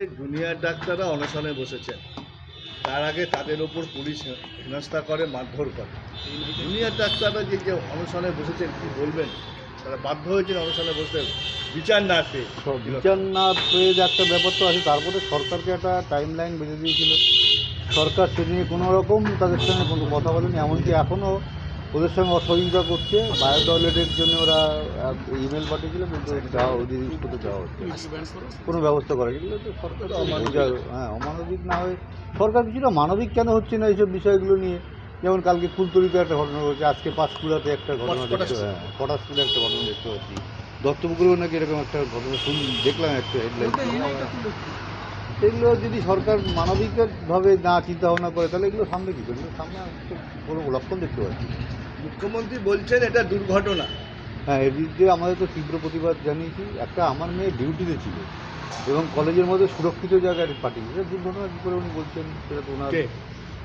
Junior ডাক্তাররা অনশনে বসেছেন। তার আগে তাদের ওপর পুলিশ হেনস্থা করে, মারধর করে। জুনিয়র ডাক্তাররা যে যে অনশনে বসেছেন, কি বলবেন? তারা বাধ্য হয়েছেন অনশনে বসতে। বিচার না পেয়ে। বিচার না পেয়ে যে একটা ব্যাপার তো আছে, তারপরে সরকারকে একটা টাইম লাইন বেঁধে দিয়েছিল। সরকার সে নিয়ে কোনো রকম তাদের সঙ্গে কোনো কথা বলেনি, এমনকি এখনও ওদের সঙ্গে অসহযোগিতা করছে। বায়ো টয়লেটের জন্য ওরা ইমেল পাঠিয়েছিল কিন্তু যাওয়া ওদের স্কুলে যাওয়া হচ্ছে। কোনো ব্যবস্থা করা তো সরকার হ্যাঁ অমানবিক না হয়ে সরকার কিছুটা মানবিক কেন হচ্ছে না এইসব বিষয়গুলো নিয়ে? যেমন কালকে ফুলতলিতে একটা ঘটনা ঘটেছে আজকে পাঁশকুড়াতে একটা ঘটনা দেখতে হ্যাঁ পটাশপুরে একটা ঘটনা দেখতে পাচ্ছি। দত্তপুকুরেও নাকি এরকম একটা ঘটনা শুন দেখলাম একটা হেডলাইন এগুলো যদি সরকার মানবিকভাবে না চিন্তা ভাবনা করে তাহলে এগুলো সামনে কি করবে? সামনে কোনো লক্ষণ দেখতে পাচ্ছি। মুখ্যমন্ত্রী বলছেন এটা দুর্ঘটনা। হ্যাঁ এর বিরুদ্ধে আমাদের তো তীব্র প্রতিবাদ জানিয়েছি। একটা আমার মেয়ে ডিউটিতে ছিল এবং কলেজের মধ্যে সুরক্ষিত জায়গায় পাঠিয়েছে। এটা দুর্ঘটনা কী করে উনি বলছেন? সেটা তো ওনার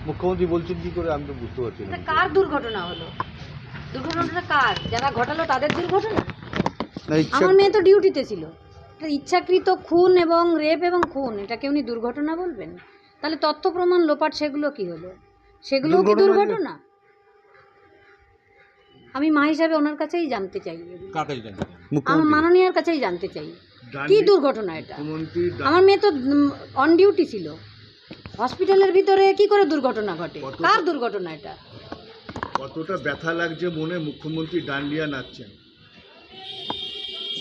মুখ্যমন্ত্রী বলছেন কী করে? আমি তো বুঝতে পারছি না। এটা কার দুর্ঘটনা হলো? দুর্ঘটনাটা কার? যারা ঘটালো তাদের দুর্ঘটনা? আমার মেয়ে তো ডিউটিতে ছিল। ইচ্ছাকৃত খুন এবং রেপ এবং খুন এটাকে উনি দুর্ঘটনা বলবেন? তাহলে তথ্য প্রমাণ লোপাট সেগুলো কি হলো? সেগুলো দুর্ঘটনা? আমি মা হিসাবে ওনার কাছেই জানতে চাই। আমার মাননীয়ার কাছেই জানতে চাই। কি দুর্ঘটনা এটা? আমার মেয়ে তো অন ডিউটি ছিল। হসপিটালের ভিতরে কি করে দুর্ঘটনা ঘটে? কার দুর্ঘটনা এটা? কতটা ব্যথা লাগছে মনে মুখ্যমন্ত্রী ডান্ডিয়া নাচছেন?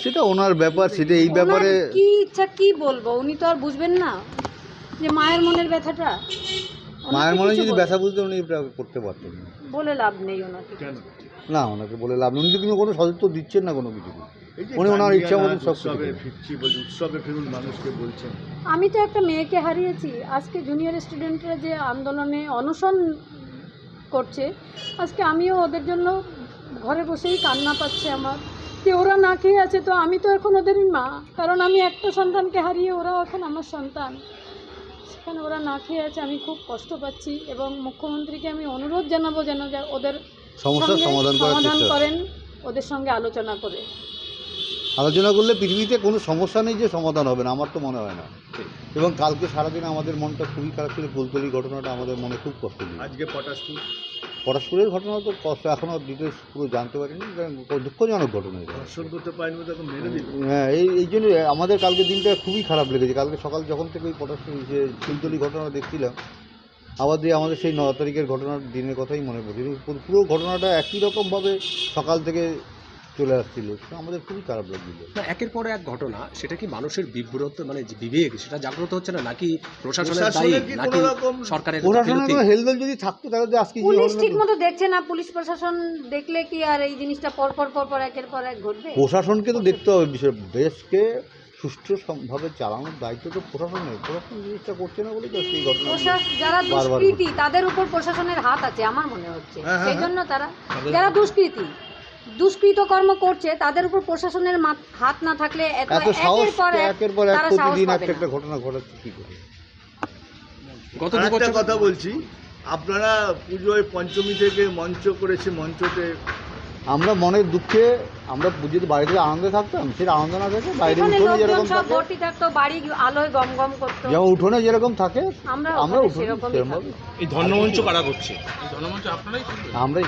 সেটা ওনার ব্যাপার সেটা এই ব্যাপারে কি ইচ্ছা কি বলব? উনি তো আর বুঝবেন না যে মায়ের মনের ব্যথাটা। মায়ের মনে যদি ব্যথা বুঝতে উনি করতে পারতেন। বলে লাভ নেই ওনাকে না ওনাকে বলে লাভ নেই। উনি তো কিন্তু কোনো সদস্য দিচ্ছেন না কোনো কিছু উনি ওনার ইচ্ছা মতো সব উৎসবে ফিরছি বলছে উৎসবে ফিরুন মানুষকে বলছেন। আমি তো একটা মেয়েকে হারিয়েছি। আজকে জুনিয়র স্টুডেন্টরা যে আন্দোলনে অনশন করছে আজকে আমিও ওদের জন্য ঘরে বসেই কান্না পাচ্ছে আমার। যে ওরা না খেয়ে আছে তো আমি তো এখন ওদেরই মা। কারণ আমি একটা সন্তানকে হারিয়ে ওরাও এখন আমার সন্তান। সেখানে ওরা না খেয়ে আছে আমি খুব কষ্ট পাচ্ছি এবং মুখ্যমন্ত্রীকে আমি অনুরোধ জানাব যেন যা- ওদের সমস্যার সমাধান করার সমাধান চেষ্টা করেন ওদের সঙ্গে আলোচনা করে। আলোচনা করলে পৃথিবীতে কোনো সমস্যা নেই যে সমাধান হবে না আমার তো মনে হয় না। এবং কালকে সারাদিন আমাদের মনটা খুবই খারাপ ছিল ফুলতলি ঘটনাটা আমাদের মনে খুব কষ্ট দিল। আজকে পটাশপুর? পরস্পরের ঘটনা তো কষ্ট এখনও ডিটেলস পুরো জানতে পারিনি দুঃখজনক ঘটনা এটা। করতে পারেনি হ্যাঁ এই এই জন্য আমাদের কালকে দিনটা খুবই খারাপ লেগেছে। কালকে সকাল যখন থেকে ওই পটাশ যে ফুলতলি ঘটনা দেখছিলাম আবার দিয়ে আমাদের সেই ন তারিখের ঘটনার দিনের কথাই মনে পড়ছে। পুরো- ঘটনাটা একই রকমভাবে সকাল থেকে চলে আসছিল। তো আমাদের খুবই খারাপ লাগছিল। না একের পর এক ঘটনা সেটা কি মানুষের বিব্রত মানে যে বিবেক সেটা জাগ্রত হচ্ছে না? নাকি প্রশাসনের দায়ী? নাকি সরকারের প্রশাসনের হেলদোল যদি থাকতো তাহলে তো আজকে পুলিশ ঘটনাটা- ঠিক মতো দেখছে না পুলিশ প্রশাসন দেখলে কি আর এই জিনিসটা পর পর পর পর একের পর এক ঘটবে? প্রশাসনকে তো দেখতে হবে বিষয় দেশকে সুষ্ঠুভাবে চালানোর দায়িত্ব তো প্রশাসনের। প্রশাসন জিনিসটা করছে না বলে তো সেই ঘটনা যারা দুষ্কৃতী তাদের উপর প্রশাসনের হাত আছে আমার মনে হচ্ছে। হ্যাঁ, হ্যাঁ, সেই জন্য তারা যারা দুষ্কৃতী দুষ্কৃত কর্ম করছে তাদের উপর প্রশাসনের হাত না থাকলে এত একের পর এক একের পর এক তারা প্রতিদিন একটা ঘটনা ঘটাচ্ছে কি করে? গত কথা বলছি আপনারা পুজোয় পঞ্চমী থেকে মঞ্চ করেছে মঞ্চতে আমরা মনের দুঃখে আমরা যদি বাড়িতে আনন্দে থাকতাম সেটা আনন্দ না থাকে বাইরে উঠোনে যেরকম থাকে। থাকতো বাড়ি আলোয় গম গম করতো। যেমন উঠোনে যেরকম থাকে আমরা আমরা উঠোনে সেরকমভাবে এই ধর্মমঞ্চ কারা করছে? জনমঞ্চ আপনারাই আমরাই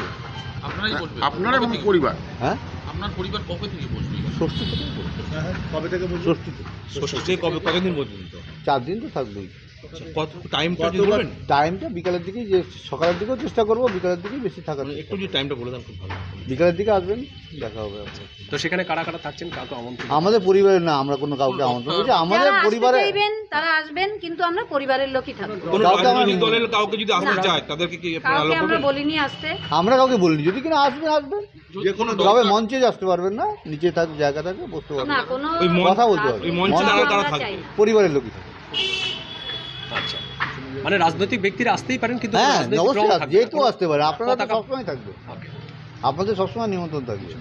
আপনারাই করবেন? আপনার এবং পরিবার। হ্যাঁ? আপনার পরিবার কবে থেকে বসবে? ষষ্ঠী থেকে। হ্যাঁ, হ্যাঁ, কবে থেকে বলছেন? ষষ্ঠী থেকে। ষষ্ঠী থেকে কবে কতদিন পর্যন্ত? চার দিন তো থাকবেই। কত টাইমটা যদি বলবেন টাইমটা বিকালের দিকেই যে সকালের দিকেও চেষ্টা করব বিকালের দিকেই বেশি থাকার মানে একটু যদি টাইমটা বলে দেন খুব ভালো বিকালের দিকে আসবেন দেখা হবে তো সেখানে কারা কারা থাকছেন কাউকে আমন্ত্রণ? আমাদের পরিবারের না আমরা কোনো কাউকে আমন্ত্রণ করছি আমাদের পরিবারে তারা আসবেন কিন্তু আমরা পরিবারের লোকই থাকব। কাউকে আমরা দলের কাউকে যদি আসতে চায় তাদেরকে কি কাউকে আমরা বলিনি আসতে। আমরা কাউকে বলিনি যদি কিনা আসবেন আসবেন। যে কোনো তবে মঞ্চে আসতে পারবেন না নিচে থাক জায়গা থাকে বসতে পারবেন না। কোনো কথা বলতে হবে মঞ্চে তারা তারা থাকবে। পরিবারের লোকই থাকে আচ্ছা মানে রাজনৈতিক ব্যক্তিরা আসতেই পারেন কিন্তু হ্যাঁ অবশ্যই যে কেউ আসতে পারে আপনারা তো সবসময় থাকবে আপনাদের সবসময় নিমন্ত্রণ থাকবে।